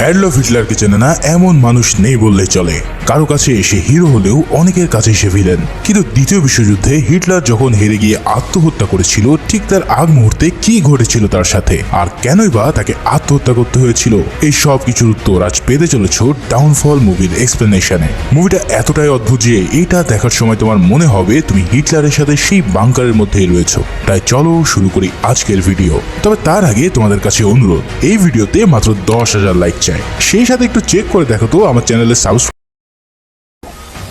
Adolf হিটলারকে চেনে না, এমন মানুষ নেই বললে চলে। কারও কাছে এসে হিরো হলেও অনেকের কাছে সে ভিলেন। কিন্তু দ্বিতীয় বিশ্বযুদ্ধে হিটলার যখন হেরে গিয়ে আত্মহত্যা করেছিল, ঠিক তার আগ মুহূর্তে কি ঘটেছিল তার সাথে? আর কেনই বা তাকে আত্মহত্যা করতে হয়েছিল? এই সব কিছুর উত্তর আজ পেতে চলেছ ডাউনফল মুভির এক্সপ্লেনেশনে মুভিটা এতটাই অদ্ভুত যে এটা দেখার সময় তোমার মনে হবে তুমি হিটলারের সাথে সেই বাংকারের মধ্যেই রয়েছো। তাই চলো শুরু করি আজকের ভিডিও। তবে তার আগে তোমাদের কাছে অনুরোধ, এই ভিডিওতে মাত্র দশ হাজার লাইক চাই। সেই সাথে একটু চেক করে দেখো তো আমার চ্যানেলের সাবস্ক্রাইব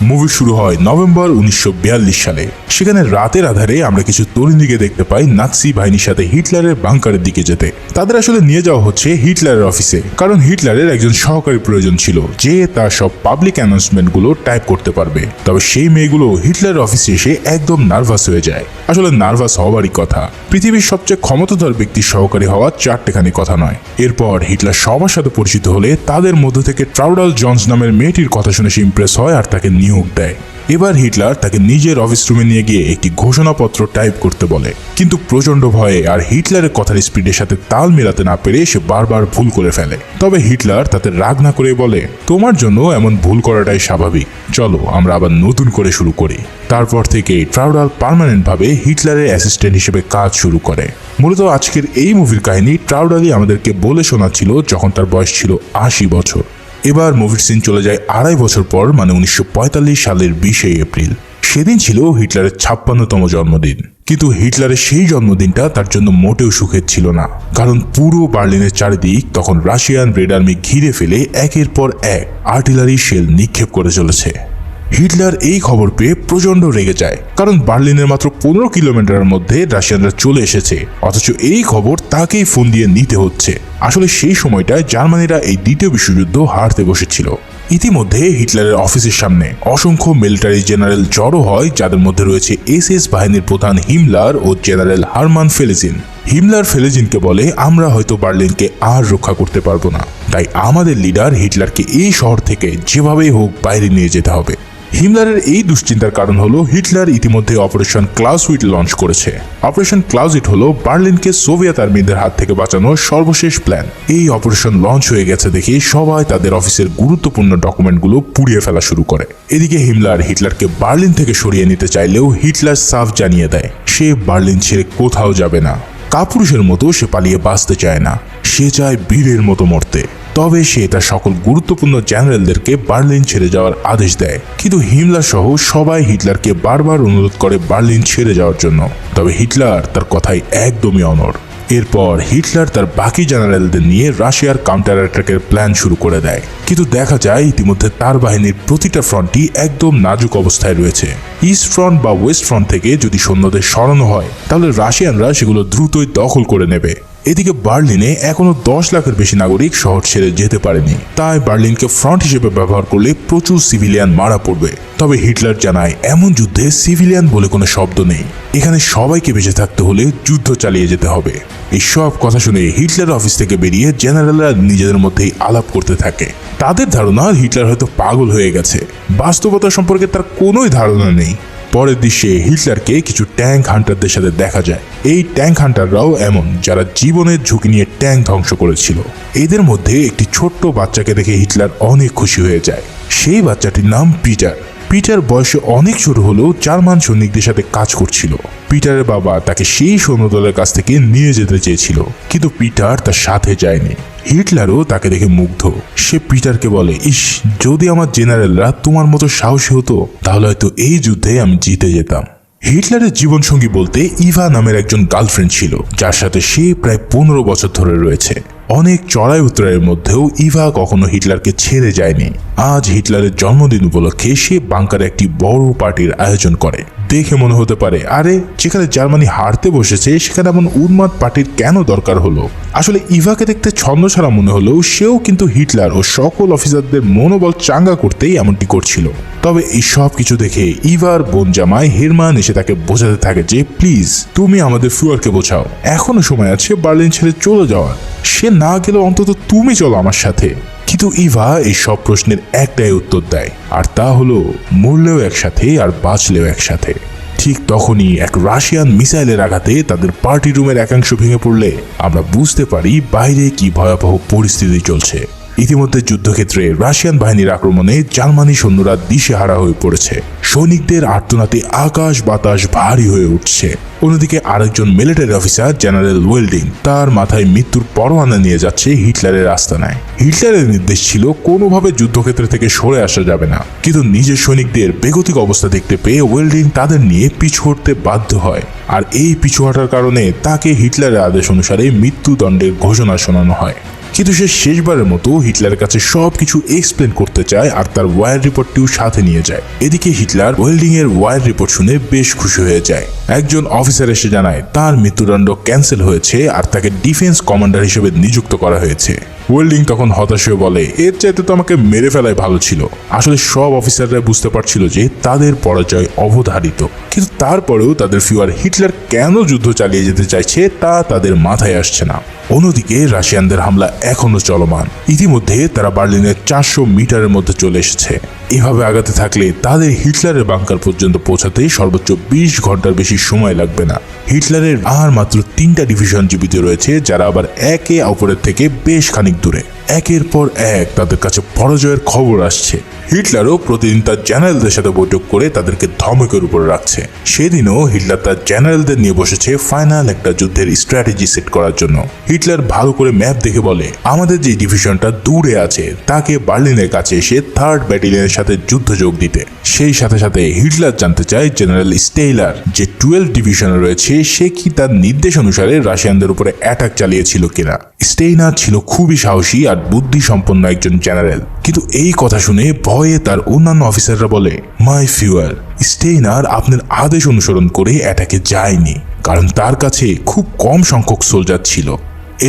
মুভি শুরু হয় নভেম্বর উনিশশো বিয়াল্লিশ সালে। সেখানে রাতের আধারে আমরা কিছু তরুণীকে দেখতে পাই নাৎসি বাহিনীর সাথে হিটলারের বাংকারের দিকে যেতে। তাদের আসলে নিয়ে যাওয়া হচ্ছে হিটলারের অফিসে, কারণ হিটলারের একজন সহকারী প্রয়োজন ছিল, যে তার সব পাবলিক অ্যানাউন্সমেন্টগুলো টাইপ করতে পারবে। তবে সেই মেয়েগুলো হিটলারের অফিসে এসে একদম নার্ভাস হয়ে যায়। আসলে নার্ভাস হওয়ারই কথা। পৃথিবীর সবচেয়ে ক্ষমতাধর ব্যক্তির সহকারী হওয়া চারটেখানি কথা নয়। এরপর হিটলার সবার সাথে পরিচিত হলে তাদের মধ্য থেকে ট্রাউডাল জনস নামের মেয়েটির কথা শুনে সে ইমপ্রেস হয় আর তাকে নিয়োগ দেয়। এবার হিটলার তাকে নিজের অফিস রুমে নিয়ে গিয়ে একটি ঘোষণাপত্র টাইপ করতে বলে। কিন্তু প্রচণ্ড ভয়ে আর হিটলারের কথার স্পিডের সাথে তাল মেলাতে না পেরে সে বারবার ভুল করে ফেলে। তবে হিটলার তাতে রাগ না করে বলে, তোমার জন্য এমন ভুল করাটাই স্বাভাবিক। চলো, আমরা আবার নতুন করে শুরু করি। তারপর থেকে ট্রাউডাল পার্মানেন্ট ভাবে হিটলারের অ্যাসিস্ট্যান্ট হিসেবে কাজ শুরু করে। মূলত আজকের এই মুভির কাহিনী ট্রাউডালই আমাদেরকে বলে শোনাচ্ছিল যখন তার বয়স ছিল আশি বছর। এবার মুভির সিন চলে যায় আড়াই বছর পর মানে উনিশশো পঁয়তাল্লিশ সালের বিশে এপ্রিল। সেদিন ছিল হিটলারের ছাপ্পান্নতম জন্মদিন। কিন্তু হিটলারের সেই জন্মদিনটা তার জন্য মোটেও সুখের ছিল না। কারণ পুরো বার্লিনের চারিদিক তখন রাশিয়ান রেড আর্মি ঘিরে ফেলে একের পর এক আর্টিলারি শেল নিক্ষেপ করে চলেছে। হিটলার এই খবর পেয়ে প্রচণ্ড রেগে যায়। কারণ বার্লিনের মাত্র পনেরো কিলোমিটারের মধ্যে রাশিয়ানরা চলে এসেছে। অথচ এই খবর তাকেই ফোন দিয়ে নিতে হচ্ছে। আসলে সেই সময়টায় জার্মানিরা এই দ্বিতীয় বিশ্বযুদ্ধ হারতে বসেছিল। ইতিমধ্যে হিটলারের অফিসের সামনে অসংখ্য মিলিটারি জেনারেল জড়ো হয়, যাদের মধ্যে রয়েছে এস এস বাহিনীর প্রধান হিমলার ও জেনারেল হারমান ফেলেজিন। হিমলার ফেলেজিনকে বলে, আমরা হয়তো বার্লিনকে আর রক্ষা করতে পারব না। তাই আমাদের লিডার হিটলারকে এই শহর থেকে যেভাবেই হোক বাইরে নিয়ে যেতে হবে। হিমলারের এই দুশ্চিন্তার কারণ হলো হিটলার ইতিমধ্যে অপারেশন ক্লাউসউইট লঞ্চ করেছে। অপারেশন ক্লাউসউইট হলো বার্লিনকে সোভিয়েত আর্মিদের হাত থেকে বাঁচানোর সর্বশেষ প্ল্যান। এই অপারেশন লঞ্চ হয়ে গেছে দেখে সবাই তাদের অফিসের গুরুত্বপূর্ণ ডকুমেন্টগুলো পুড়িয়ে ফেলা শুরু করে। এদিকে হিমলার হিটলারকে বার্লিন থেকে সরিয়ে নিতে চাইলেও হিটলার সাফ জানিয়ে দেয়, সে বার্লিন ছেড়ে কোথাও যাবে না। কাপুরুষের মতো সে পালিয়ে বাঁচতে চায় না। সে চায় বীরের মতো মরতে। তবে সে তার সকল গুরুত্বপূর্ণ জেনারেলদেরকে বার্লিন ছেড়ে যাওয়ার আদেশ দেয়। কিন্তু হিমলার সহ সবাই হিটলারকে বারবার অনুরোধ করে বার্লিন ছেড়ে যাওয়ার জন্য। তবে হিটলার তার কথাই একদমই অনর এরপর হিটলার তার বাকি জেনারেলদের নিয়ে রাশিয়ার কাউন্টার অ্যাটাকের প্ল্যান শুরু করে দেয়। কিন্তু দেখা যায়, ইতিমধ্যে তার বাহিনীর প্রতিটা ফ্রন্টই একদম নাজুক অবস্থায় রয়েছে। ইস্ট ফ্রন্ট বা ওয়েস্ট ফ্রন্ট থেকে যদি সৈন্যদের সরানো হয়, তাহলে রাশিয়ানরা সেগুলো দ্রুতই দখল করে নেবে। এদিকে বার্লিনে এখনও দশ লাখের বেশি নাগরিক শহর ছেড়ে যেতে পারেনি। তাই বার্লিনকে ফ্রন্ট হিসেবে ব্যবহার করলে প্রচুর সিভিলিয়ান মারা পড়বে। তবে হিটলার জানায়, এমন যুদ্ধে সিভিলিয়ান বলে কোনো শব্দ নেই। এখানে সবাইকে বেঁচে থাকতে হলে যুদ্ধ চালিয়ে যেতে হবে। এই সব কথা শুনে হিটলার অফিস থেকে বেরিয়ে জেনারেলরা নিজেদের মধ্যেই আলাপ করতে থাকে। তাদের ধারণা, হিটলার হয়তো পাগল হয়ে গেছে। বাস্তবতা সম্পর্কে তার কোনোই ধারণা নেই। পরের দৃশ্যে হিটলারকে কিছু ট্যাঙ্ক হান্টারদের সাথে দেখা যায়। এই ট্যাঙ্ক হান্টাররাও এমন, যারা জীবনের ঝুঁকি নিয়ে ট্যাঙ্ক ধ্বংস করেছিল। এদের মধ্যে একটি ছোট্ট বাচ্চাকে দেখে হিটলার অনেক খুশি হয়ে যায়। সেই বাচ্চাটির নাম পিটার। পিটার বয়সে অনেক ছোট হলেও জার্মান সৈনিকদের সাথে কাজ করছিল। পিটারের বাবা তাকে সেই সৈন্যদলের কাছ থেকে নিয়ে যেতে চেয়েছিল, কিন্তু পিটার তার সাথে যায়নি। হিটলারও তাকে দেখে মুগ্ধ। সে পিটারকে বলে, ইস, যদি আমার জেনারেলরা তোমার মতো সাহসী হতো, তাহলে হয়তো এই যুদ্ধে আমি জিতে যেতাম। হিটলারের জীবনসঙ্গী বলতে ইভা নামের একজন গার্লফ্রেন্ড ছিল, যার সাথে সে প্রায় পনেরো বছর ধরে রয়েছে। অনেক চড়াই উত্তরের মধ্যেও ইভা কখনো হিটলারকে ছেড়ে যায়নি। আজ হিটলারের জন্মদিন উপলক্ষে সে বাংকারে একটি বড় পার্টির আয়োজন করে। দেখে মনে হতে পারে, আরে, যেখানে জার্মানি হারতে বসেছে, সেখানে এমন উন্মাদ পার্টির কেন দরকার হলো? আসলে ইভাকে দেখতে ছন্দ ছাড়া মনে হলেও সেও কিন্তু হিটলার ও সকল অফিসারদের মনোবল চাঙ্গা করতেই এমনটি করছিল। তবে এই সব কিছু দেখে ইভার বোন জামাই হেরমান এসে তাকে বোঝাতে থাকে যে, প্লিজ, তুমি আমাদের ফ্লুয়ারকে বোঝাও। এখনও সময় আছে বার্লিন ছেড়ে চলে যাওয়ার। সে না গেলেও অন্তত তুমি চলো আমার সাথে। কিন্তু ইভা এই সব প্রশ্নের একটাই উত্তর দেয়, আর তা হলো, মরলেও একসাথে আর বাঁচলেও একসাথে। ঠিক তখনই এক রাশিয়ান মিসাইলের আঘাতে তাদের পার্টি রুমের একাংশ ভেঙে পড়লে আমরা বুঝতে পারি বাইরে কি ভয়াবহ পরিস্থিতি চলছে। ইতিমধ্যে যুদ্ধক্ষেত্রে রাশিয়ান বাহিনীর আক্রমণে জার্মানি সৈন্যরা দিশেহারা হয়ে পড়েছে। সৈনিকদের আর্তনাতে আকাশ বাতাস ভারী হয়ে উঠছে। অন্যদিকে আরেকজন মিলিটারি অফিসার, জেনারেল ওয়েল্ডিং, তার মাথায় মৃত্যুর পরোয়ানা নিয়ে যাচ্ছে হিটলারের আস্তানায়। হিটলারের নির্দেশ ছিল, কোনোভাবে যুদ্ধক্ষেত্র থেকে সরে আসা যাবে না। কিন্তু নিজের সৈনিকদের বেগতিক অবস্থা দেখতে পেয়ে ওয়েল্ডিং তাদের নিয়ে পিছু হটতে বাধ্য হয়। আর এই পিছু হটার কারণে তাকে হিটলারের আদেশ অনুসারে মৃত্যুদণ্ডের ঘোষণা শোনানো হয়। কিন্তু সে শেষবারের মতো হিটলারের কাছে সব কিছু এক্সপ্লেন করতে চায় আর তার ওয়ার রিপোর্টটিও সাথে নিয়ে যায়। এদিকে হিটলার ওয়েল্ডিং এর ওয়ার রিপোর্ট শুনে বেশ খুশি হয়ে যায়। একজন অফিসার এসে জানায়, তার মৃত্যুদণ্ড ক্যান্সেল হয়েছে আর তাকে ডিফেন্স কমান্ডার হিসেবে নিযুক্ত করা হয়েছে। ওয়েল্ডিং তখন হতাশ হয়ে বলে, এর চাইতে তো আমাকে মেরে ফেলাই ভালো ছিল। আসলে সব অফিসাররা বুঝতে পারছিল যে তাদের পরাজয় অবধারিত। কিন্তু তারপরেও তাদের ফিওয়ার হিটলার কেন যুদ্ধ চালিয়ে যেতে চাইছে তা তাদের মাথায় আসছে না। অন্যদিকে রাশিয়ানদের হামলা এখনও চলমান। ইতিমধ্যে তারা বার্লিনের চারশো মিটারের মধ্যে চলে এসেছে। এভাবে আগাতে থাকলে তাদের হিটলারের বাংকার পর্যন্ত পৌঁছাতে সর্বোচ্চ বিশ ঘণ্টার বেশি সময় লাগবে না। হিটলারের আর মাত্র তিনটা ডিভিশন জীবিত রয়েছে, যারা আবার একে অপরের থেকে বেশ খানিক দূরে একের পর এক তাদের কাছে পরাজয়ের খবর আসছে। হিটলারও প্রতিদিন তার জেনারেলদের সাথে বৈঠক করে তাদেরকে ধমকের উপর রাখছে। সেদিনও হিটলার তার জেনারেলদের নিয়ে বসেছে ফাইনাল একটা যুদ্ধের স্ট্র্যাটেজি সেট করার জন্য। হিটলার ভালো করে ম্যাপ দেখে বলে, আমাদের যে ডিভিশনটা দূরে আছে, তাকে বার্লিনের কাছে এসে থার্ড ব্যাটালিয়নের সাথে যুদ্ধ যোগ দিতে। সেই সাথে সাথে হিটলার জানতে চায় জেনারেল স্টেইলার যে টুয়েলভ ডিভিশনে রয়েছে, সে কি তার নির্দেশ অনুসারে রাশিয়ানদের উপরে অ্যাটাক চালিয়েছিল কিনা? স্টেইনার ছিল খুবই সাহসী আর বুদ্ধি সম্পন্ন একজন জেনারেল। কিন্তু এই কথা শুনে ভয়ে তার অন্যান্য অফিসাররা বলে মাই ফিউয়ার স্টেইনার আপনার আদেশ অনুসরণ করে অ্যাটাকে যায়নি, কারণ তার কাছে খুব কম সংখ্যক সোলজার ছিল।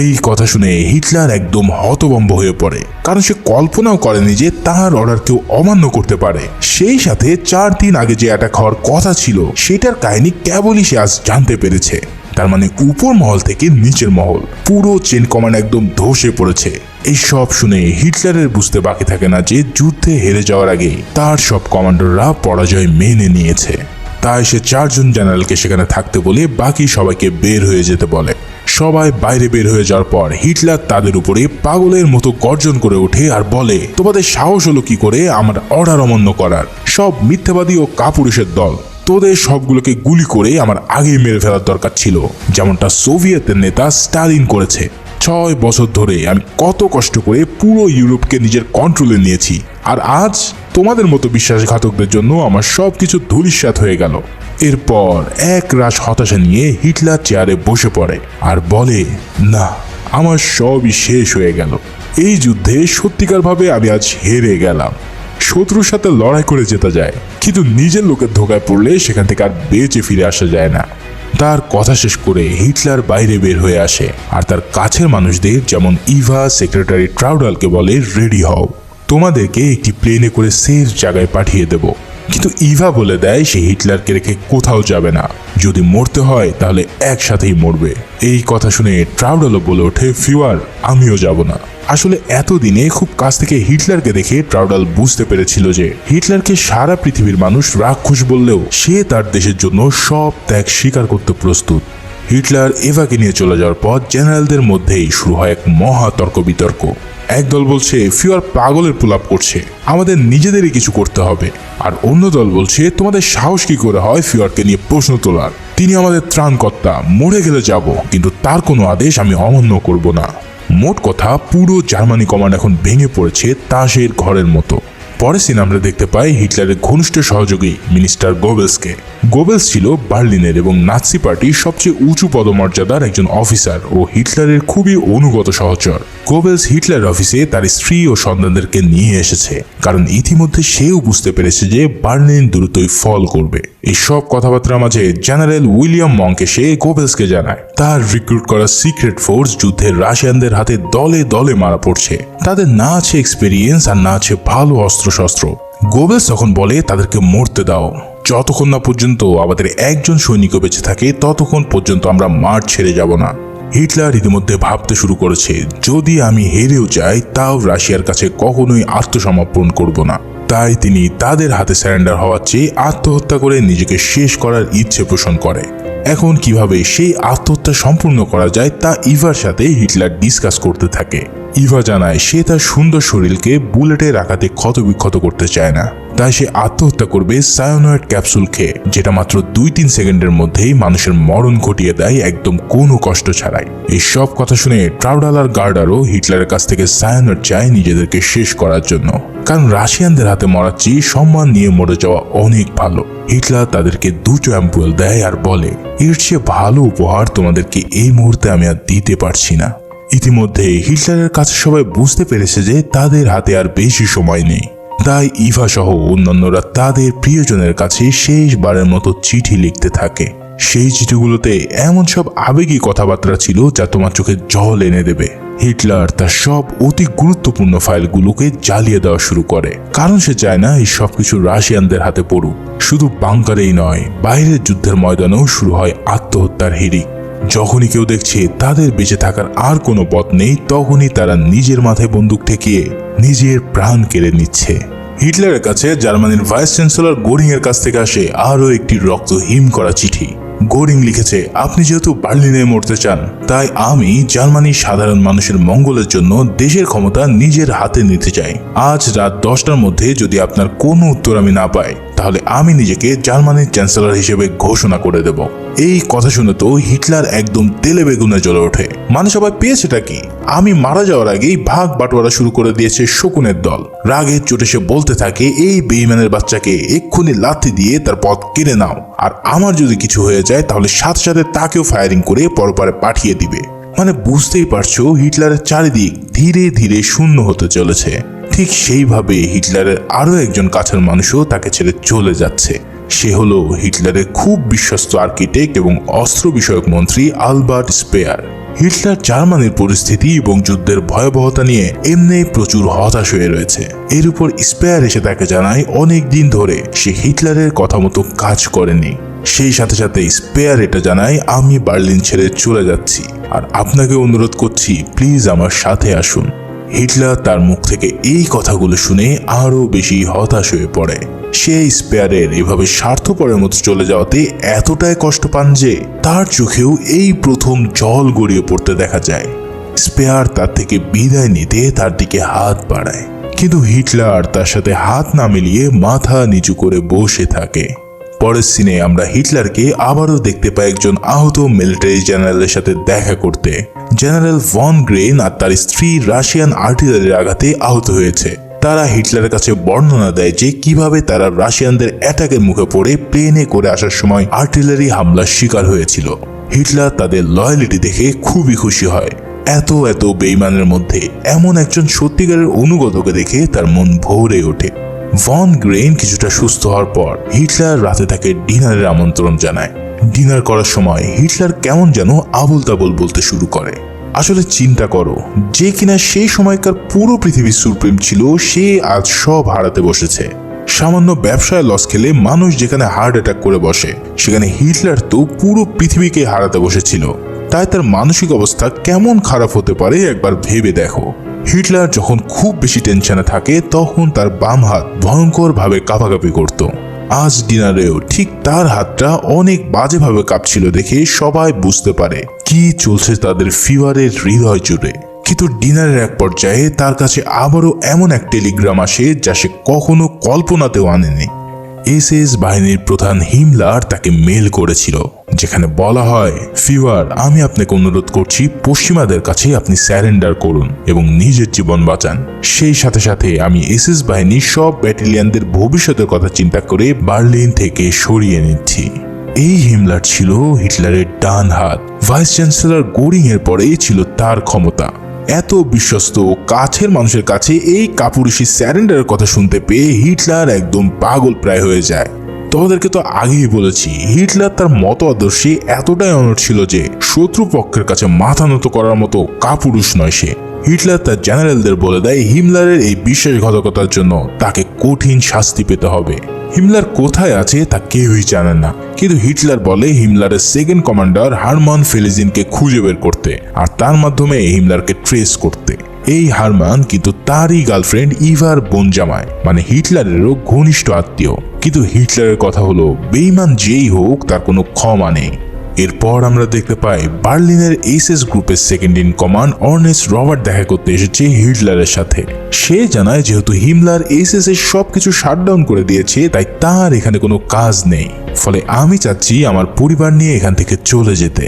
এই কথা শুনে হিটলার একদম হতবম্ব হয়ে পড়ে, কারণ সে কল্পনাও করেনি যে তার অর্ডার কেউ অমান্য করতে পারে। সেই সাথে চার দিন আগে যে অ্যাটাক হওয়ার কথা ছিল, সেটার কাহিনী কেবলই সে আজ জানতে পেরেছে। তার মানে উপর মহল থেকে নিচের মহল। পুরো চেন কমান্ড একদম ধসে পড়েছে। এই সব শুনে হিটলারের বুঝতে বাকি থাকে না যে যুদ্ধে হেরে যাওয়ার আগে তার সব কমান্ডাররা পরাজয় মেনে নিয়েছে। তাই সে চারজন জেনারেলকে সেখানে থাকতে বলে বাকি সবাইকে বের হয়ে যেতে বলে। সবাই বাইরে বের হয়ে যাওয়ার পর হিটলার তাদের উপরে পাগলের মতো গর্জন করে ওঠে আর বলে, তোমাদের সাহস হলো কি করে আমার অর্ডার অমান্য করার? সব মিথ্যাবাদী ও কাপুরুষের দল। তোদের সবগুলোকে গুলি করে আমার আগেই মেরে ফেলার দরকার ছিল। যেমনটা সোভিয়েতের নেতা স্টালিন করেছে। ছয় বছর ধরে আমি কত কষ্ট করে পুরো ইউরোপকে নিজের কন্ট্রোলে নিয়েছি। আর আজ তোমাদের মতো বিশ্বাসঘাতকদের জন্য আমার সব কিছু ধূলিসাৎ হয়ে গেল। এরপর এক রাশ হতাশা নিয়ে হিটলার চেয়ারে বসে পড়ে আর বলে, না, আমার সবই শেষ হয়ে গেল। এই যুদ্ধে সত্যিকারভাবে আমি আজ হেরে গেলাম। শত্রুর সাথে লড়াই করে যেতে যায়। কিন্তু নিজের লোকের ধোকায় পড়লে সেখান থেকে আর বেঁচে ফিরে আসা যায় না। তার কথা শেষ করে হিটলার বাইরে বের হয়ে আসে। আর তার কাছের মানুষদের যেমন ইভা, সেক্রেটারি ট্রাউডালকে বলে, রেডি হও। তোমাদেরকে একটি প্লেনে করে সেফ জায়গায় পাঠিয়ে দেব। কিন্তু ইভা বলে দেয় সে হিটলারকে রেখে কোথাও যাবে না। যদি মরতে হয়, তাহলে একসাথেই মরবে। এই কথা শুনে ট্রাউডলও বলে ওঠে, ফিওয়ার, আমিও যাব না। আসলে এতদিনে খুব কাছ থেকে হিটলারকে দেখে ট্রাউডাল বুঝতে পেরেছিল যে হিটলারকে সারা পৃথিবীর মানুষ রাক্ষস বললেও সে তার দেশের জন্য সব ত্যাগ স্বীকার করতে প্রস্তুত। হিটলার এভাকে নিয়ে চলে যাওয়ার পর জেনারেলদের মধ্যেই শুরু হয় এক মহা তর্ক বিতর্ক একদল বলছে ফিওয়ার পাগলের পুলাপ করছে। আমাদের নিজেদেরই কিছু করতে হবে। আর অন্য দল বলছে, তোমাদের সাহস কি করে হয় ফিওয়ারকে নিয়ে প্রশ্ন তোলার? তিনি আমাদের ত্রাণকর্তা, মরে গেলে যাব, কিন্তু তার কোনো আদেশ আমি অমান্য করব না। মোট কথা, পুরো জার্মানি কমান্ড এখন ভেঙে পড়েছে তাসের ঘরের মতো। পরে সিন আমরা দেখতে পাই হিটলারের ঘনিষ্ঠ সহযোগী মিনিস্টার গোবেলসকে। গোবেলস ছিল বার্লিনের এবং নাৎসি পার্টির সবচেয়ে উঁচু পদমর্যাদার একজন অফিসার ও হিটলারের খুবই অনুগত সহচর। গোবেলস হিটলার অফিসে তার স্ত্রী ও সন্তানদেরকে নিয়ে এসেছে, কারণ ইতিমধ্যে সেও বুঝতে পেরেছে যে বার্লিন দ্রুতই ফল করবে। এই সব কথাবার্তার মাঝে জেনারেল উইলিয়াম মঙ্ক সে গোবেলসকে জানায়। তার রিক্রুট করা সিক্রেট ফোর্স যুদ্ধে রাশিয়ানদের হাতে দলে দলে মারা পড়ছে। তাদের না আছে এক্সপিরিয়েন্স আর না আছে ভালো অস্ত্রশস্ত্র। গোবেলস তখন বলে, তাদেরকে মরতে দাও। যতক্ষণ না পর্যন্ত আমাদের একজন সৈনিকও বেঁচে থাকে, ততক্ষণ পর্যন্ত আমরা মাঠ ছেড়ে যাব না। হিটলার ইতিমধ্যে ভাবতে শুরু করেছে, যদি আমি হেরেও যাই, তাও রাশিয়ার কাছে কখনোই আত্মসমর্পণ করব না। তাই তিনি তাদের হাতে স্যারেন্ডার হওয়ার চেয়ে আত্মহত্যা করে নিজেকে শেষ করার ইচ্ছে পোষণ করে। এখন কীভাবে সেই আত্মহত্যা সম্পূর্ণ করা যায়, তা ইভার সাথে হিটলার ডিসকাস করতে থাকে। ইভা জানায়, সে তার সুন্দর শরীরকে বুলেটের আঘাতে ক্ষতবিক্ষত করতে চায় না। তাই সে আত্মহত্যা করবে সায়োনয়েড ক্যাপসুল খেয়ে, যেটা মাত্র দুই তিন সেকেন্ডের মধ্যেই মানুষের মরণ ঘটিয়ে দেয় একদম কোনো কষ্ট ছাড়াই। এই সব কথা শুনে ট্রাউডাল আর গার্ডারও হিটলারের কাছ থেকে সায়ানয়েড চায় নিজেদেরকে শেষ করার জন্য। কারণ রাশিয়ানদের হাতে মরার চেয়ে সম্মান নিয়ে মরে যাওয়া অনেক ভালো। হিটলার তাদেরকে দুটো অ্যাম্পুয়েল দেয় আর বলে, এর চেয়ে ভালো উপহার তোমাদেরকে এই মুহূর্তে আমি আর দিতে পারছি না। ইতিমধ্যে হিটলারের কাছে সবাই বুঝতে পেরেছে যে তাদের হাতে আর বেশি সময় নেই। তাই ইভা সহ অন্যান্যরা তাদের প্রিয়জনের কাছে শেষবারের মতো চিঠি লিখতে থাকে। সেই চিঠিগুলোতে এমন সব আবেগী কথাবার্তা ছিল যা তোমার চোখে জল এনে দেবে। হিটলার তার সব অতি গুরুত্বপূর্ণ ফাইলগুলোকে জ্বালিয়ে দেওয়া শুরু করে। কারণ সে চায় না এই সবকিছু রাশিয়ানদের হাতে পড়ুক। শুধু বাংকারেই নয়, বাইরের যুদ্ধের ময়দানেও শুরু হয় আত্মহত্যার হিড়িক। যখনই কেউ দেখছে তাদের বেঁচে থাকার আর কোনো পথ নেই, তখনই তারা নিজের মাথায় বন্দুক ঠেকিয়ে নিজের প্রাণ কেড়ে নিচ্ছে। হিটলারের কাছে জার্মানির ভাইস চ্যান্সেলর গোরিং এর কাছ থেকে আসে আরও একটি রক্ত হিম করা চিঠি। গোরিং লিখেছে, আপনি যেহেতু বার্লিনে মরতে চান, তাই আমি জার্মানির সাধারণ মানুষের মঙ্গলের জন্য দেশের ক্ষমতা নিজের হাতে নিতে চাই। আজ রাত দশটার মধ্যে যদি আপনার কোনো উত্তর আমি না পাই তাহলে আমি নিজেকে জার্মানির চ্যান্সেলর হিসেবে ঘোষণা করে দেব। এই কথা শুনে তো হিটলার একদম তেলে বেগুনে জ্বলে ওঠে। মানে সবাই পেয়েছেটা কি? আমি মারা যাওয়ার আগেই ভাগ বাটোয়ারা শুরু করে দিয়েছে শকুনের দল। রাগের চোটে সে বলতে থাকে, এই বেইমানের বাচ্চাকে এক্ষুনি লাথি দিয়ে তার পথ কেড়ে নাও। আর আমার যদি কিছু হয়ে যায়, তাহলে সাথে সাথে তাকেও ফায়ারিং করে পরপারে পাঠিয়ে দিবে। মানে বুঝতেই পারছ, হিটলারের চারিদিক ধীরে ধীরে শূন্য হতে চলেছে। ঠিক সেইভাবে হিটলারের আরও একজন কাছের মানুষও তাকে ছেড়ে চলে যাচ্ছে। সে হল হিটলারের খুব বিশ্বস্ত আর্কিটেক্ট এবং অস্ত্র বিষয়ক মন্ত্রী আলবার্ট স্পেয়ার। হিটলার জার্মানির পরিস্থিতি এবং যুদ্ধের ভয়াবহতা নিয়ে এমনি প্রচুর হতাশ হয়ে রয়েছে। এর উপর স্পেয়ার এসে তাকে জানায়, অনেক দিন ধরে সে হিটলারের কথা মতো কাজ করেনি। সেই সাথে সাথে স্পেয়ার এটা জানায়, আমি বার্লিন ছেড়ে চলে যাচ্ছি। আর আপনাকে অনুরোধ করছি, প্লিজ আমার সাথে আসুন। হিটলার তার মুখ থেকে এই কথাগুলো শুনে আরও বেশি হতাশ হয়ে পড়ে। সে স্পেয়ারের এভাবে স্বার্থপরের মতো চলে যাওয়াতে এতটাই কষ্ট পান যে তার চোখেও এই প্রথম জল গড়িয়ে পড়তে দেখা যায়। স্পেয়ার তার থেকে বিদায় নিতে তার দিকে হাত বাড়ায়। কিন্তু হিটলার তার সাথে হাত না মিলিয়ে মাথা নিচু করে বসে থাকে। পরের সিনে আমরা হিটলারকে আবারও দেখতে পাই একজন আহত মিলিটারি জেনারেলের সাথে দেখা করতে। জেনারেল ভন গ্রেন আর তার স্ত্রী রাশিয়ান আর্টিলারির আঘাতে আহত হয়েছে। তারা হিটলারের কাছে বর্ণনা দেয় যে কীভাবে তারা রাশিয়ানদের অ্যাটাকের মুখে পড়ে প্লেনে করে আসার সময় আর্টিলারি হামলার শিকার হয়েছিল। হিটলার তাদের লয়ালিটি দেখে খুবই খুশি হয়। এত এত বেইমানের মধ্যে এমন একজন সত্যিকারের অনুগতকে দেখে তার মন ভরে ওঠে। ভন গ্রেন কিছুটা সুস্থ হওয়ার পর হিটলার রাতে তাকে ডিনারের আমন্ত্রণ জানায়। ডিনার করার সময় হিটলার কেমন যেন আবল তাবল বলতে শুরু করে। আসলে চিন্তা করো, যে কিনা সেই সময়কার পুরো পৃথিবীর সুপ্রিম ছিল, সে আজ সব হারাতে বসেছে। সামান্য ব্যবসায় লস খেলে মানুষ যেখানে হার্ট অ্যাটাক করে বসে, সেখানে হিটলার তো পুরো পৃথিবীকে হারাতে বসেছিল। তাই তার মানসিক অবস্থা কেমন খারাপ হতে পারে একবার ভেবে দেখো। হিটলার যখন খুব বেশি টেনশনে থাকে, তখন তার বাম হাত ভয়ঙ্করভাবে কাঁপাকাঁপি করত। আজ ডিনারেও ঠিক তার হাতটা অনেক বাজেভাবে কাঁপছিল দেখে সবাই বুঝতে পারে কি চলছে তাদের ফিভারের হৃদয় জুড়ে। কিন্তু ডিনারের এক পর্যায়ে তার কাছে আবারও এমন এক টেলিগ্রাম আসে যা সে কখনো কল্পনাতেও আনেনি। এসএস বাহিনীর প্রধান হিমলার তাকে মেল করেছিল, যেখানে বলা হয় ফিভার আমি আপনাকে অনুরোধ করছি, পশ্চিমাদের কাছে আপনি স্যারেন্ডার করুন এবং নিজের জীবন বাঁচান। সেই সাথে সাথে আমি এসএস বাহিনীর সব ব্যাটালিয়ানদের ভবিষ্যতের কথা চিন্তা করে বার্লিন থেকে সরিয়ে নিচ্ছি। এই হিমলার ছিল হিটলারের ডান হাত। ভাইস চ্যান্সেলর গোরিং এর পরেই ছিল তার ক্ষমতা। এত বিশ্বস্ত কাছের মানুষের কাছে এই কাপুরুষি স্যারেন্ডারের কথা শুনতে পেয়ে হিটলার একদম পাগল প্রায় হয়ে যায়। তোমাদেরকে তো আগেই বলেছি, হিটলার তার মত আদর্শে এতটাই অনট ছিল যে শত্রুপক্ষের কাছে মাথা নত করার মতো কাপুরুষ নয় সে। হিটলার তার জেনারেলদের বলে দেয়, হিমলারের এই বিশ্বাসঘাতকতার জন্য তাকে কঠিন শাস্তি পেতে হবে। হিমলার কোথায় আছে তা কেউই জানে না। কিন্তু হিটলার বলে, হিমলারের সেকেন্ড কমান্ডার হারমান ফেলিজিনকে খুঁজে বের করতে আর তার মাধ্যমে হিমলারকে ট্রেস করতে। এই হারমান কিন্তু তারই গার্লফ্রেন্ড ইভার বোন জামায় মানে হিটলারেরও ঘনিষ্ঠ আত্মীয়। কিন্তু হিটলারের কথা হলো, বেইমান যেই হোক, তার কোনো ক্ষমা নেই। এরপর আমরা দেখতে পাই বার্লিনের এইসএস গ্রুপের second in command Ernst Robert দেখা করতে এসেছে হিটলারের সাথে। সে জানায় যেহেতু হিমলার এইসএস এর সবকিছু শাটডাউন করে দিয়েছে, তাই তার এখানে কোনো কাজ নেই। ফলে আমি চাচ্ছি আমার পরিবার নিয়ে এখান থেকে চলে যেতে।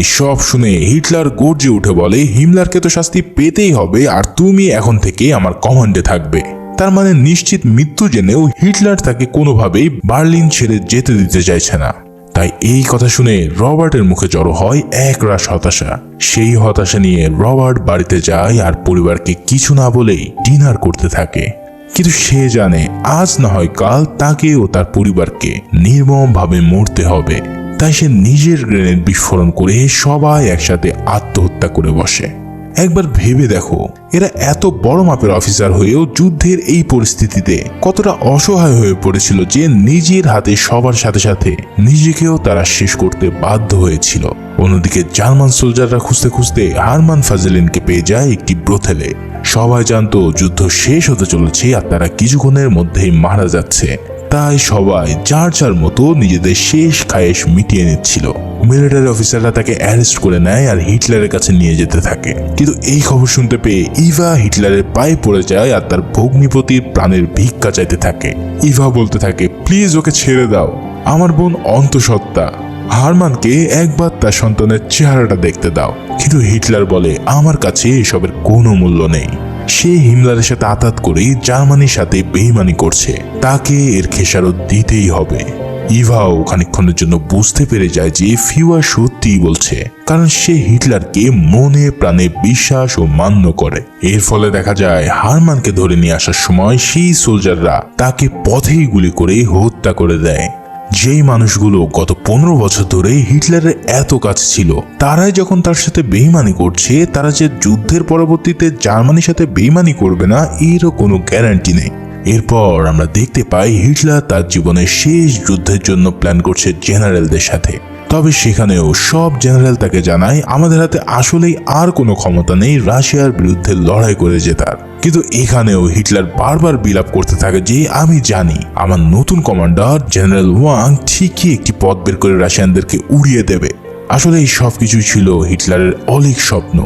এই সব শুনে হিটলার গর্জে উঠে বলে, হিমলারকে তো শাস্তি পেতেই হবে, আর তুমি এখন থেকে আমার কমান্ডে থাকবে। তার মানে নিশ্চিত মৃত্যু জেনেও হিটলার তাকে কোনোভাবেই বার্লিন ছেড়ে যেতে দিতে চাইছে না। তাই এই কথা শুনে রবার্টের মুখে জড়ো হয় এক রাস হতাশা। সেই হতাশা নিয়ে রবার্ট বাড়িতে যায় আর পরিবারকে কিছু না বলেই ডিনার করতে থাকে। কিন্তু সে জানে আজ না হয় কাল তাকে ও তার পরিবারকে নির্মমভাবে মরতে হবে। তাই সে নিজের গ্রেনেড বিস্ফোরণ করে সবাই একসাথে আত্মহত্যা করে বসে। একবার ভেবে দেখো, এরা এত বড় মাপের অফিসার হয়েও যুদ্ধের এই পরিস্থিতিতে কতটা অসহায় হয়ে পড়েছিল যে নিজের হাতে সবার সাথে সাথে নিজেকেও তারা শেষ করতে বাধ্য হয়েছিল। অন্যদিকে জার্মান সোলজাররা খুঁজতে খুঁজতে হারমান ফাজেলিনকে পেয়ে যায় একটি ব্রোথেলে। সবাই জানতো যুদ্ধ শেষ হতে চলেছে আর তারা কিছুক্ষণের মধ্যেই মারা যাচ্ছে। তাই সবাই যার যার মতো নিজেদের শেষ খায়েশ মিটিয়ে নিচ্ছিল। মিলিটারি অফিসাররা তাকে অ্যারেস্ট করে নেয় আর হিটলারের কাছে নিয়ে যেতে থাকে। কিন্তু এই খবর শুনতে পেয়ে ইভা হিটলারের পায়ে পড়ে যায় আর তার ভগ্নিপতির প্রাণের ভিক্ষা চাইতে থাকে। ইভা বলতে থাকে, প্লিজ ওকে ছেড়ে দাও। আমার বোন অন্তঃসত্ত্বা। হারমানকে একবার তার সন্তানের চেহারাটা দেখতে দাও। কিন্তু হিটলার বলে, আমার কাছে এসবের কোনো মূল্য নেই। সে হিমলারের সাথে আতাত করেই জার্মানির সাথে বেইমানি করছে। তাকে এর খেসারত দিতেই হবে। ইভাও খানিক্ষণের জন্য বুঝতে পেরে যায় যে ফিওয়া সত্যিই বলছে, কারণ সে হিটলারকে মনে প্রাণে বিশ্বাস ও মান্য করে। এর ফলে দেখা যায়, হারমানকে ধরে নিয়ে আসার সময় সেই সোলজাররা তাকে পথেই গুলি করে হত্যা করে দেয়। যেই মানুষগুলো গত পনেরো বছর ধরে হিটলারের এত কাছে ছিল, তারাই যখন তার সাথে বেইমানি করছে, তারা যে যুদ্ধের পরবর্তীতে জার্মানির সাথে বেইমানি করবে না, এরও কোনো গ্যারান্টি নেই। এরপর আমরা দেখতে পাই হিটলার তার জীবনের শেষ যুদ্ধের জন্য প্ল্যান করছে জেনারেলদের সাথে। তবে সেখানেও সব জেনারেল তাকে জানায়, আমাদের হাতে আসলেই আর কোনো ক্ষমতা নেই, রাশিয়ার বিরুদ্ধে লড়াই করে জেতার কিন্তু এখানেও হিটলার বারবার বিলাপ করতে থাকে যে, আমি জানি, আমার নতুন কমান্ডার জেনারেল ওয়াং, ঠিকই একটি পথ বের করে রাশিয়ানদেরকে উড়িয়ে দেবে। আসলে এই সব কিছুই ছিল হিটলারের অলিক স্বপ্ন।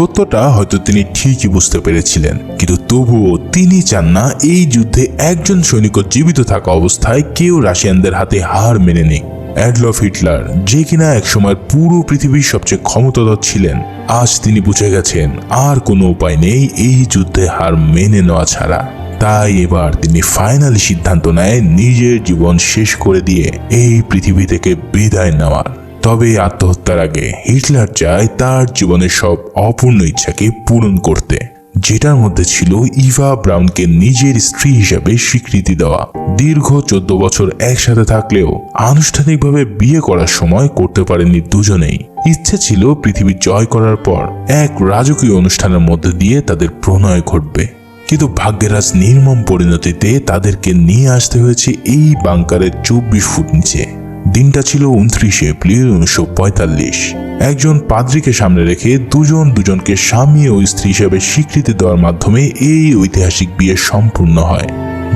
সত্যটা হয়তো তিনি ঠিকই বুঝতে পেরেছিলেন, কিন্তু তবুও তিনি চান না এই যুদ্ধে একজন সৈনিক জীবিত থাকা অবস্থায় কেউ রাশিয়ানদের হাতে হার মেনে নিক। অ্যাডলফ হিটলার, যে কিনা একসময় পুরো পৃথিবীর সবচেয়ে ক্ষমতাধর ছিলেন, আজ তিনি বুঝে গেছেন আর কোনো উপায় নেই এই যুদ্ধে হার মেনে নেওয়া ছাড়া। তাই এবার তিনি ফাইনালি সিদ্ধান্ত নেয় নিজের জীবন শেষ করে দিয়ে এই পৃথিবী থেকে বিদায় নেওয়ার। তবে আত্মহত্যার আগে হিটলার চায় তার জীবনের সব অপূর্ণ ইচ্ছাকে পূরণ করতে, যেটার মধ্যে ছিল ইভা ব্রাউনকে নিজের স্ত্রী হিসাবে স্বীকৃতি দেওয়া। দীর্ঘ চোদ্দ বছর একসাথে থাকলেও আনুষ্ঠানিকভাবে বিয়ে করার সময় করতে পারেননি দুজনেই। ইচ্ছে ছিল পৃথিবী জয় করার পর এক রাজকীয় অনুষ্ঠানের মধ্যে দিয়ে তাদের প্রণয় ঘটবে। কিন্তু ভাগ্যেরাজ নির্মম পরিণতিতে তাদেরকে নিয়ে আসতে হয়েছে এই বাংকারের চব্বিশ ফুট নিচে। দিনটা ছিল উনত্রিশে এপ্রিল উনিশশো পঁয়তাল্লিশ। একজন পাদ্রীকে সামনে রেখে দুজন দুজনকে স্বামী ও স্ত্রী হিসেবে স্বীকৃতি দেওয়ার মাধ্যমে এই ঐতিহাসিক বিয়ে সম্পূর্ণ হয়।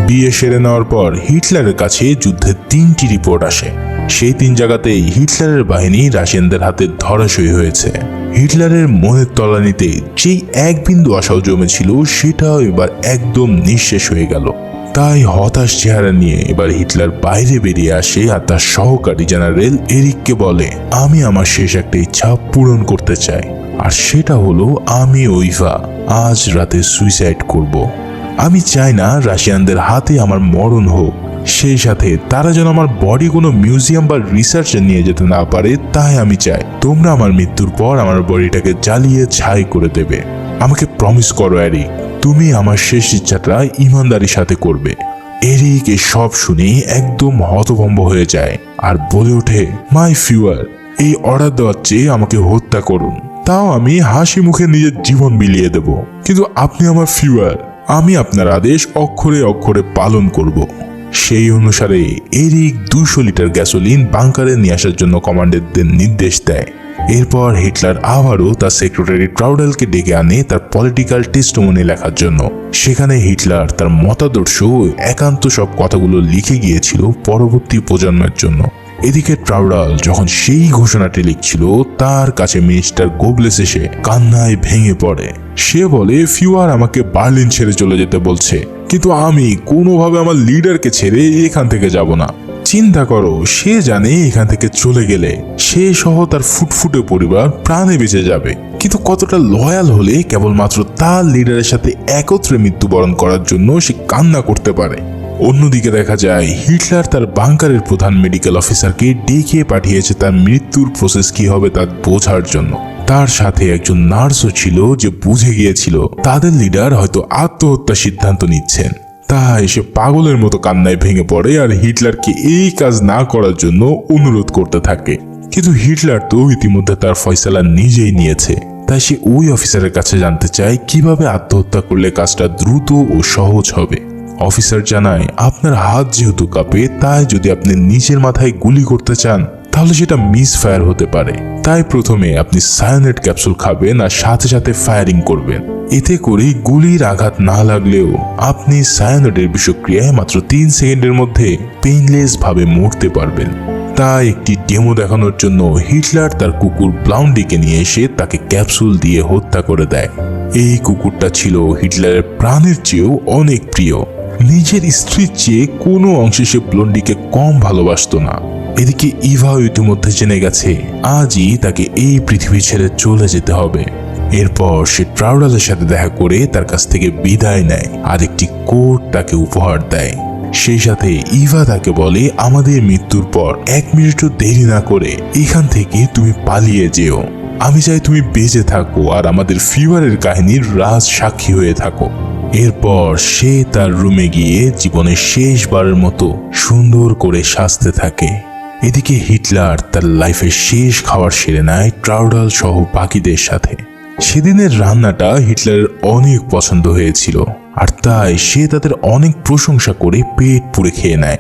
বিয়ে সেরে নেওয়ার পর হিটলারের কাছে যুদ্ধের তিনটি রিপোর্ট আসে। সেই তিন জায়গাতেই হিটলারের বাহিনী রাশিয়ানদের হাতে ধরাশয়ী হয়েছে। হিটলারের মনের তলানিতে যেই এক বিন্দু আশাও জমেছিল, সেটাও এবার একদম নিঃশেষ হয়ে গেল। তাই হতাশ চেহারা নিয়ে এবার হিটলার বাইরে বেরিয়ে আসে আর তার সহকারী জেনারেল এরিককে বলে, আমি আমার শেষ একটা ইচ্ছা পূরণ করতে চাই। আর সেটা হলো আমি ওইভা আজ রাতে সুইসাইড করব। আমি চাই না রাশিয়ানদের হাতে আমার মরণ হোক। সেই সাথে তারা যেন আমার বডি কোনো মিউজিয়াম বা রিসার্চে নিয়ে যেতে না পারে, তাই আমি চাই তোমরা আমার মৃত্যুর পর আমার বডিটাকে জ্বালিয়ে ছাই করে দেবে। আমাকে প্রমিস করো অ্যারিক তুমি আমার শেষ ইচ্ছাটা ইমানদারির সাথে করবে। এরিক সব শুনে একদম হতভম্ব হয়ে যায় আর বলে ওঠে মাই ফিউয়ার এই অর্ডার দেওয়ার চেয়ে আমাকে হত্যা করুন। তাও আমি হাসি মুখে নিজের জীবন বিলিয়ে দেব। কিন্তু আপনি আমার ফিউয়ার আমি আপনার আদেশ অক্ষরে অক্ষরে পালন করব। সেই অনুসারে এরিক দুশো লিটার গ্যাসোলিন বাংকারে নিয়ে আসার জন্য কমান্ডারদের নির্দেশ দেয়। এরপর হিটলার আবারও তার সেক্রেটারি ট্রাউডেলকে ডেকে আনে তার পলিটিক্যাল টেস্টমনি লেখার জন্য। সেখানে হিটলার তার মতাদর্শ একান্ত সব কথাগুলো লিখে গিয়েছিল পরবর্তী প্রজন্মের জন্য। এদিকে ট্রাউডাল যখন সেই ঘোষণাটি লিখছিল, তার কাছে মিনিস্টার গোবলেস এসে কান্নায় ভেঙে পড়ে। সে বলে ফিওয়ার আমাকে বার্লিন ছেড়ে চলে যেতে বলছে। কিন্তু আমি কোনোভাবে আমার লিডারকে ছেড়ে এখান থেকে যাব না। চিন্তা করো, সে জানে এখান থেকে চলে গেলে সে সহ তার ফুটফুটে পরিবার প্রাণে বেঁচে যাবে। কিন্তু কতটা লয়াল হলে কেবলমাত্র তার লিডারের সাথে একত্রে মৃত্যুবরণ করার জন্য সে কান্না করতে পারে। অন্যদিকে দেখা যায়, হিটলার তার বাংকারের প্রধান মেডিকেল অফিসারকে ডেকে পাঠিয়েছে তার মৃত্যুর প্রসেস কি হবে তা বোঝার জন্য। তার সাথে একজন নার্সও ছিল যে বুঝে গিয়েছিল, তাদের লিডার হয়তো আত্মহত্যা সিদ্ধান্ত নিচ্ছেন। তাই সে পাগলের মতো কান্নায় ভেঙে পড়ে আর হিটলারকে এই কাজ না করার জন্য অনুরোধ করতে থাকে। কিন্তু হিটলার তো ইতিমধ্যে তার ফয়সালা নিজেই নিয়েছে। তাই সে ওই অফিসারের কাছে জানতে চায়, কীভাবে আত্মহত্যা করলে কাজটা দ্রুত ও সহজ হবে। অফিসার জানায়, আপনার হাত যেহেতু কাঁপে, তাই যদি আপনি নিজের মাথায় গুলি করতে চান তাহলে সেটা মিস ফায়ার হতে পারে। তাই প্রথমে আপনি সায়ানেট ক্যাপসুল খাবেন আর সাথে সাথে ফায়ারিং করবেন। এতে করে গুলির আঘাত না লাগলেও আপনি সায়ানেটের বিষক্রিয়ায় মাত্র তিন সেকেন্ডের মধ্যে পেইনলেস ভাবে মরতে পারবেন। তাই একটি ডেমো দেখানোর জন্য হিটলার তার কুকুর ব্লাউন্ডিকে নিয়ে এসে তাকে ক্যাপসুল দিয়ে হত্যা করে দেয়। এই কুকুরটা ছিল হিটলারের প্রাণের চেয়েও অনেক প্রিয়। নিজের স্ত্রীর চেয়ে কোনো অংশে সে ব্লন্ডিকে কম ভালোবাসত না। এদিকে ইভাও ইতিমধ্যে জেনে গেছে, আজই তাকে এই পৃথিবী ছেড়ে চলে যেতে হবে। এরপর সে ট্রাউডালের সাথে দেখা করে তার কাছ থেকে বিদায় নেয়, আর একটি কোট তাকে উপহার দেয়। সেই সাথে ইভা তাকে বলে, আমাদের মৃত্যুর পর এক মিনিটও দেরি না করে এখান থেকে তুমি পালিয়ে যেও। আমি চাই তুমি বেঁচে থাকো আর আমাদের ফিভারের কাহিনীর রাজ সাক্ষী হয়ে থাকো। এরপর সে তার রুমে গিয়ে জীবনের শেষবারের মতো সুন্দর করে সাজতে থাকে। এদিকে হিটলার তার লাইফের শেষ খাবার সেরে নেয় ট্রাউডাল সহ বাকিদের সাথে। সেদিনের রান্নাটা হিটলারের অনেক পছন্দ হয়েছিল, আর তাই সে তাদের অনেক প্রশংসা করে পেট পুড়ে খেয়ে নেয়।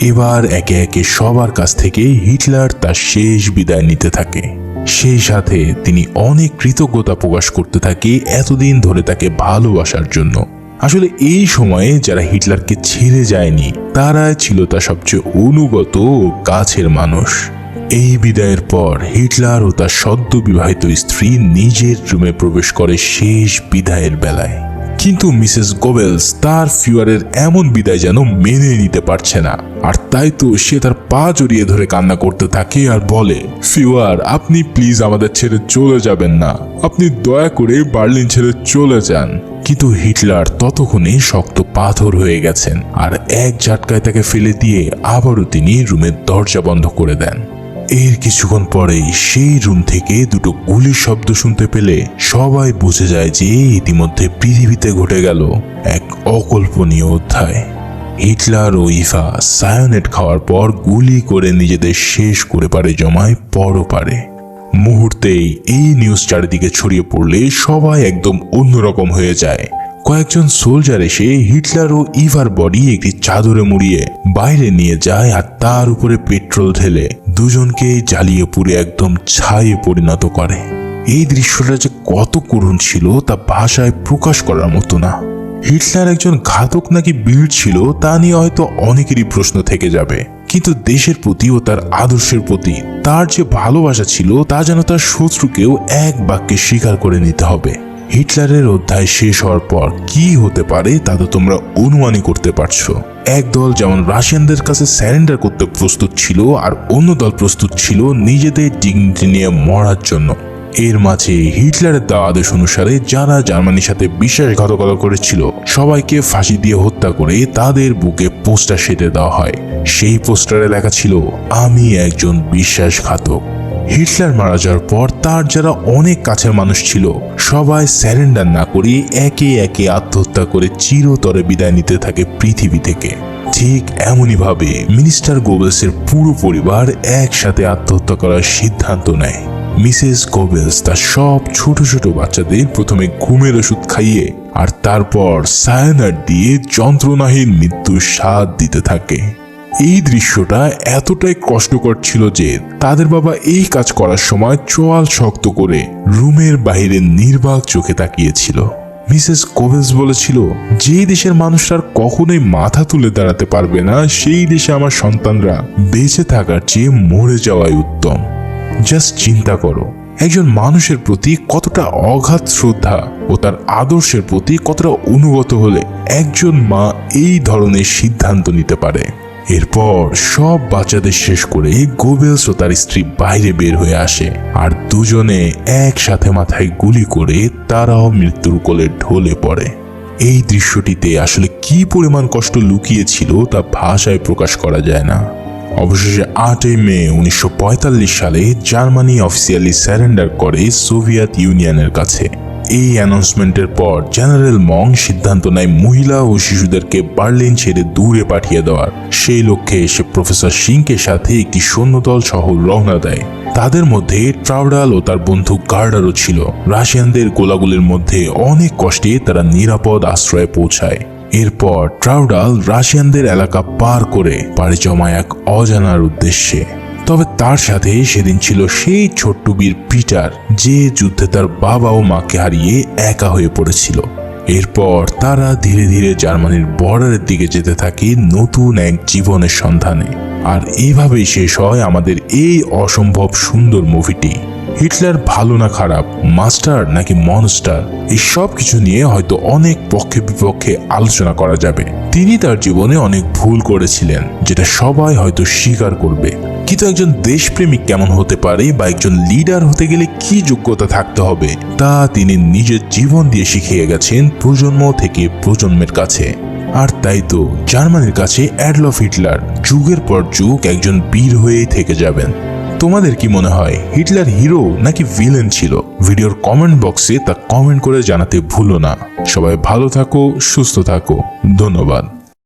এবার একে একে সবার কাছ থেকে হিটলার তার শেষ বিদায় নিতে থাকে। সেই সাথে তিনি অনেক কৃতজ্ঞতা প্রকাশ করতে থাকে এতদিন ধরে তাকে ভালোবাসার জন্য। আসলে এই সময়ে যারা হিটলারকে ছেড়ে যায়নি, তারাই ছিল তার সবচেয়ে অনুগত কাছের মানুষ। এই বিদায়ের পর হিটলার ও তার সদ্য বিবাহিত স্ত্রী নিজের রুমে প্রবেশ করে শেষ বিদায়ের বেলায়। কিন্তু মিসেস গোবেলস, তার ফিওয়ারের এমন বিদায় যেন মেনে নিতে পারছে না। আর তাই তো সে তার পা জড়িয়ে ধরে কান্না করতে থাকে আর বলে, ফিওয়ার, আপনি প্লিজ আমাদের ছেড়ে চলে যাবেন না। আপনি দয়া করে বার্লিন ছেড়ে চলে যান। কিন্তু হিটলার ততক্ষণে শক্ত পাথর হয়ে গেছেন আর এক ঝাটকায় তাকে ফেলে দিয়ে আবারও তিনি রুমের দরজা বন্ধ করে দেন। এর কিছুক্ষণ পরেই সেই রুম থেকে দুটো গুলির শব্দ শুনতে পেলে সবাই বুঝে যায় যে ইতিমধ্যে পৃথিবীতে ঘটে গেল এক অকল্পনীয় অধ্যায়। হিটলার ও ইভা সায়োনেট খাওয়ার পর গুলি করে নিজেদের শেষ করে পারে জমায় পরপারে। মুহূর্তেই এই নিউজ চারিদিকে ছড়িয়ে পড়লে সবাই একদম অন্যরকম হয়ে যায়। কয়েকজন সোলজার এসে হিটলার ও ইভার বডি একটি চাদরে মুড়িয়ে বাইরে নিয়ে যায় আর তার উপরে পেট্রোল ঢেলে দুজনকে জ্বালিয়ে পুড়ে একদম ছায়ে পরিণত করে। এই দৃশ্যটা যে কত করুণ ছিল তা ভাষায় প্রকাশ করার মতো না। হিটলার একজন ঘাতক নাকি বীর ছিল তা নিয়ে হয়তো অনেকেরই প্রশ্ন থেকে যাবে। কিন্তু দেশের প্রতি ও তার আদর্শের প্রতি তার যে ভালোবাসা ছিল তা যেন তার শত্রুকেও এক বাক্যে স্বীকার করে নিতে হবে। হিটলারের অধ্যায় শেষ হওয়ার পর কি হতে পারে তা তো তোমরা অনুমানই করতে পারছ। এক দল যেমন রাশিয়ানদের কাছে স্যারেন্ডার করতে প্রস্তুত ছিল আর অন্য দল প্রস্তুত ছিল নিজেদের ডিগনিটি নিয়ে মরার জন্য। এর মাঝে হিটলারের দেওয়া আদেশ অনুসারে যারা জার্মানির সাথে বিশ্বাসঘাতকতা করেছিল, সবাইকে ফাঁসি দিয়ে হত্যা করে তাদের বুকে পোস্টার সেটে দেওয়া হয়। সেই পোস্টারে লেখা ছিল, আমি একজন বিশ্বাসঘাতক। হিটলার মারা যাওয়ার পর তার যারা অনেক কাছের মানুষ ছিল, সবাই স্যারেন্ডার না করে একে একে আত্মহত্যা করে চিরতরে বিদায় নিতে থাকে পৃথিবী থেকে। ঠিক এমনইভাবে মিনিস্টার গোবেলসের পুরো পরিবার একসাথে আত্মহত্যা করার সিদ্ধান্ত নেয়। মিসেস গোবেলস তার সব ছোট ছোট বাচ্চাদের প্রথমে ঘুমের ওষুধ খাইয়ে, আর তারপর সায়ানার দিয়ে যন্ত্রণাহীন মৃত্যুর স্বাদ দিতে থাকে। এই দৃশ্যটা এতটাই কষ্টকর ছিল যে তাদের বাবা এই কাজ করার সময় চোয়াল শক্ত করে রুমের বাইরে নির্বাক চোখে তাকিয়েছিল। মিসেস কোভেলস বলেছিল যে দেশের মানুষরা কখনোই মাথা তুলে দাঁড়াতে পারবে না, সেই দেশে আমার সন্তানরা বেঁচে থাকার চেয়ে মরে যাওয়াই উত্তম। জাস্ট চিন্তা করো, একজন মানুষের প্রতি কতটা অগাধ শ্রদ্ধা ও তার আদর্শের প্রতি কতটা অনুগত হলে একজন মা এই ধরনের সিদ্ধান্ত নিতে পারে? এরপর সব বাচ্চাদের শেষ করে গোবেলস ও তার স্ত্রী বাইরে বের হয়ে আসে। আর দুজনে একসাথে মাথায় গুলি করে তারাও মৃত্যুর কোলে ঢলে পড়ে। এই দৃশ্যটিতে আসলে কি পরিমাণ কষ্ট লুকিয়েছিল তা ভাষায় প্রকাশ করা যায় না। অবশেষে আটই মে উনিশশো পঁয়তাল্লিশ সালে জার্মানি অফিসিয়ালি স্যারেন্ডার করে সোভিয়েত ইউনিয়নের কাছে। এই অ্যানাউন্সমেন্টের পর জেনারেল মং সিদ্ধান্ত নেয় মহিলা ও শিশুদেরকে বার্লিন ছেড়ে দূরে পাঠিয়ে দেওয়ার। সেই লক্ষ্যে সে প্রফেসর সিংকে সাথে একটি সৈন্যদল সহ রওনা দেয়। তাদের মধ্যে ট্রাউডাল ও তার বন্ধু গার্ডারও ছিল। রাশিয়ানদের গোলাগুলির মধ্যে অনেক কষ্টে তারা নিরাপদ আশ্রয়ে পৌঁছায়। এরপর ট্রাউডাল রাশিয়ানদের এলাকা পার করে পাড়ি জমায় এক অজানার উদ্দেশ্যে। তবে তার সাথে সেদিন ছিল সেই ছোট্ট পিটার, যে যুদ্ধে তার বাবা ও মাকে হারিয়ে একা হয়ে পড়েছিল। এরপর তারা ধীরে ধীরে জার্মানির বর্ডারের দিকে যেতে থাকে নতুন এক জীবনের সন্ধানে। আর এইভাবেই শেষ হয় আমাদের এই অসম্ভব সুন্দর মুভিটি। হিটলার ভালো না খারাপ, মাস্টার নাকি মনস্টার, এই সব কিছু নিয়ে হয়তো অনেক পক্ষে বিপক্ষে আলোচনা করা যাবে। তিনি তার জীবনে অনেক ভুল করেছিলেন, যেটা সবাই হয়তো স্বীকার করবে। কিন্তু একজন দেশপ্রেমিক কেমন হতে পারে বা একজন লিডার হতে গেলে কি যোগ্যতা থাকতে হবে, তা তিনি নিজের জীবন দিয়ে শিখিয়ে গেছেন প্রজন্ম থেকে প্রজন্মের কাছে। আর তাই তো জার্মানির কাছে অ্যাডলফ হিটলার, যুগের পর যুগ একজন বীর হয়েই থেকে যাবেন। তোমাদের কি মনে হয়, হিটলার হিরো নাকি ভিলেন ছিল? ভিডিওর কমেন্ট বক্সে তা কমেন্ট করে জানাতে ভুলো না। সবাই ভালো থাকো, সুস্থ থাকো। ধন্যবাদ।